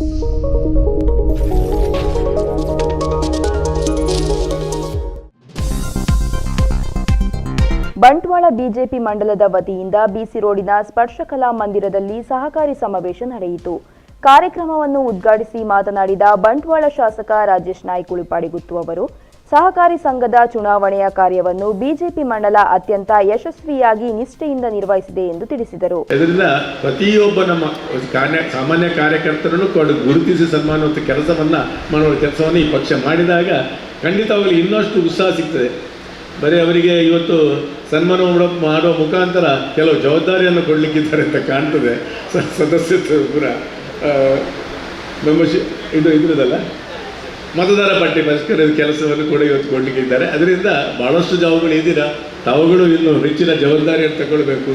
Bantwal BJP ಮಂಡಲದ ವತಿಯಿಂದ ಬಿಸಿ ರೋಡಿನ ಸ್ಪರ್ಶಕಲಾ ಮಂದಿರದಲ್ಲಿ ಸಹಕಾರಿ ಸಮಾವೇಶ ನಡೆಯಿತು. ಕಾರ್ಯಕ್ರಮವನ್ನು ಉದ್ಘಾಟಿಸಿ ಮಾತನಾಡಿದ ಬಂಟ್ವಾಳ ಶಾಸಕ ರಾಜೇಶ್ ನಾಯ್ಕ ಉಳಿಪಾಡಿಗುತ್ತು ಅವರು ಸಹಕಾರಿ ಸಂಘದ ಚುನಾವಣೆಯ ಕಾರ್ಯವನ್ನು ಬಿಜೆಪಿ ಮಂಡಲ ಅತ್ಯಂತ ಯಶಸ್ವಿಯಾಗಿ ನಿಷ್ಠೆಯಿಂದ ನಿರ್ವಹಿಸಿದೆ ಎಂದು ತಿಳಿಸಿದರು. ಇದರಿಂದ ಪ್ರತಿಯೊಬ್ಬ ನಮ್ಮ ಸಾಮಾನ್ಯ ಕಾರ್ಯಕರ್ತರನ್ನು ಕೂಡ ಗುರುತಿಸಿ ಸನ್ಮಾನ ಕೆಲಸವನ್ನ ಮಾಡುವ ಕೆಲಸವನ್ನು ಈ ಪಕ್ಷ ಮಾಡಿದಾಗ ಖಂಡಿತವಾಗಲಿ ಇನ್ನಷ್ಟು ಉತ್ಸಾಹ ಸಿಗ್ತದೆ. ಬರೀ ಅವರಿಗೆ ಇವತ್ತು ಸನ್ಮಾನ ಮಾಡೋ- ಮಾಡುವ ಮುಖಾಂತರ ಕೆಲವು ಜವಾಬ್ದಾರಿಯನ್ನು ಕೊಡಲಿಕ್ಕಿದ್ದಾರೆ ಅಂತ ಕಾಣ್ತದೆ. ಸದಸ್ಯತ್ವ ಪೂರ. ಮೆಂಬರ್ಶಿಪ್ ಇದು ಇದ್ರದಲ್ಲ? ಮತದಾರ ಪಟ್ಟಿ ಪರಿಷ್ಕರಣದ ಕೆಲಸವನ್ನು ಕೂಡ ಇವತ್ತು ಕೊಡಲಿಕ್ಕಿದ್ದಾರೆ ಅದರಿಂದ ಬಹಳಷ್ಟು ಜವಾಬ್ದಾರಿ ಇದ್ದೀರಾ ತಾವುಗಳು ಇನ್ನು ಹೆಚ್ಚಿನ ಜವಾಬ್ದಾರಿಯನ್ನು ತಗೊಳ್ಬೇಕು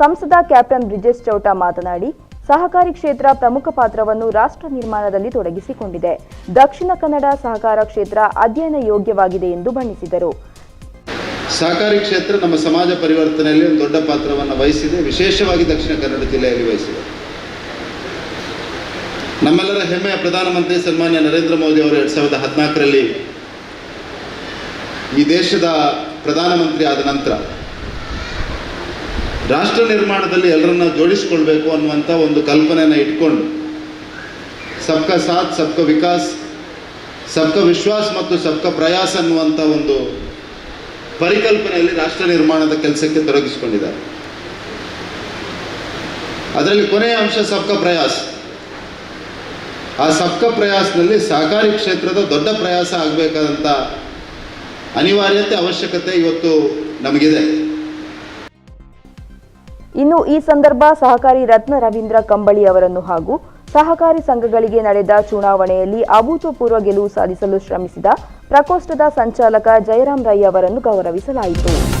ಸಂಸದ ಕ್ಯಾಪ್ಟನ್ ಬ್ರಿಜೇಶ್ ಚೌಟ ಮಾತನಾಡಿ ಸಹಕಾರಿ ಕ್ಷೇತ್ರ ಪ್ರಮುಖ ಪಾತ್ರವನ್ನು ರಾಷ್ಟ್ರ ನಿರ್ಮಾಣದಲ್ಲಿ ತೊಡಗಿಸಿಕೊಂಡಿದೆ. ದಕ್ಷಿಣ ಕನ್ನಡ ಸಹಕಾರ ಕ್ಷೇತ್ರ ಅಧ್ಯಯನ ಯೋಗ್ಯವಾಗಿದೆ ಎಂದು ಬಣ್ಣಿಸಿದರು. ಸಹಕಾರಿ ಕ್ಷೇತ್ರ ನಮ್ಮ ಸಮಾಜ ಪರಿವರ್ತನೆಯಲ್ಲಿ ಒಂದು ದೊಡ್ಡ ಪಾತ್ರವನ್ನು ವಹಿಸಿದೆ. ವಿಶೇಷವಾಗಿ ದಕ್ಷಿಣ ಕನ್ನಡ ಜಿಲ್ಲೆಯಲ್ಲಿ ವಹಿಸಿದೆ. ನಮ್ಮೆಲ್ಲರ ಹೆಮ್ಮೆಯ ಪ್ರಧಾನಮಂತ್ರಿ ಸನ್ಮಾನ್ಯ ನರೇಂದ್ರ ಮೋದಿ ಅವರು ಎರಡು ಸಾವಿರದ ಹದಿನಾಲ್ಕರಲ್ಲಿ ಈ ದೇಶದ ಪ್ರಧಾನಮಂತ್ರಿ ಆದ ನಂತರ ರಾಷ್ಟ್ರ ನಿರ್ಮಾಣದಲ್ಲಿ ಎಲ್ಲರನ್ನ ಜೋಡಿಸಿಕೊಳ್ಬೇಕು ಅನ್ನುವಂಥ ಒಂದು ಕಲ್ಪನೆಯನ್ನು ಇಟ್ಕೊಂಡು ಸಬ್ಕ ಸಾಥ್, ಸಬ್ಕ ವಿಕಾಸ್, ಸಬ್ಕ ವಿಶ್ವಾಸ್ ಮತ್ತು ಸಬ್ಕ ಪ್ರಯಾಸ ಅನ್ನುವಂಥ ಒಂದು ಪರಿಕಲ್ಪನೆಯಲ್ಲಿ ರಾಷ್ಟ್ರ ನಿರ್ಮಾಣದ ಕೆಲಸಕ್ಕೆ ತೊಡಗಿಸಿಕೊಂಡಿದ್ದಾರೆ. ಅದರಲ್ಲಿ ಕೊನೆಯ ಅಂಶ ಸಬ್ಕ ಪ್ರಯಾಸ್. ಆ ಸಬ್ಕಾ ಪ್ರಯಾಸದಲ್ಲಿ ಸಹಕಾರಿ ಕ್ಷೇತ್ರದ ದೊಡ್ಡ ಪ್ರಯಾಸ ಆಗಬೇಕಾದಂಥ ಅನಿವಾರ್ಯತೆ ಅವಶ್ಯಕತೆ ಇವತ್ತು ನಮಗಿದೆ. ಇನ್ನು ಈ ಸಂದರ್ಭ ಸಹಕಾರಿ ರತ್ನ ರವೀಂದ್ರ ಕಂಬಳಿ ಅವರನ್ನು ಹಾಗೂ ಸಹಕಾರಿ ಸಂಘಗಳಿಗೆ ನಡೆದ ಚುನಾವಣೆಯಲ್ಲಿ ಅಭೂತಪೂರ್ವ ಗೆಲುವು ಸಾಧಿಸಲು ಶ್ರಮಿಸಿದ ಪ್ರಕೋಷ್ಠದ ಸಂಚಾಲಕ ಜಯರಾಮ್ ರೈ ಅವರನ್ನು ಗೌರವಿಸಲಾಯಿತು.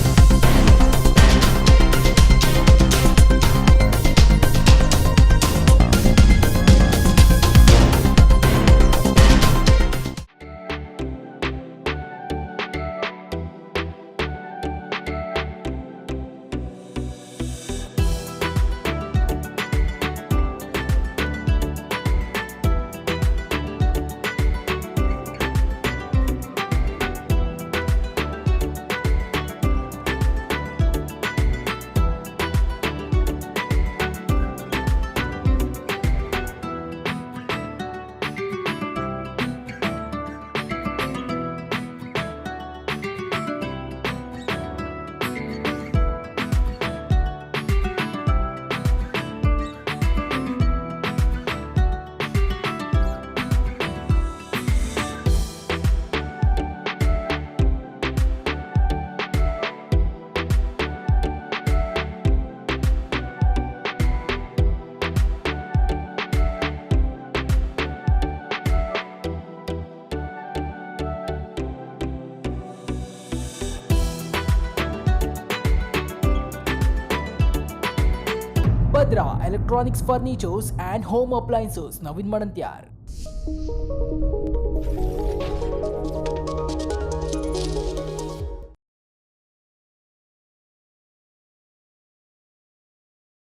Godhra electronics furnitures and home appliances Navin મળંત્યાર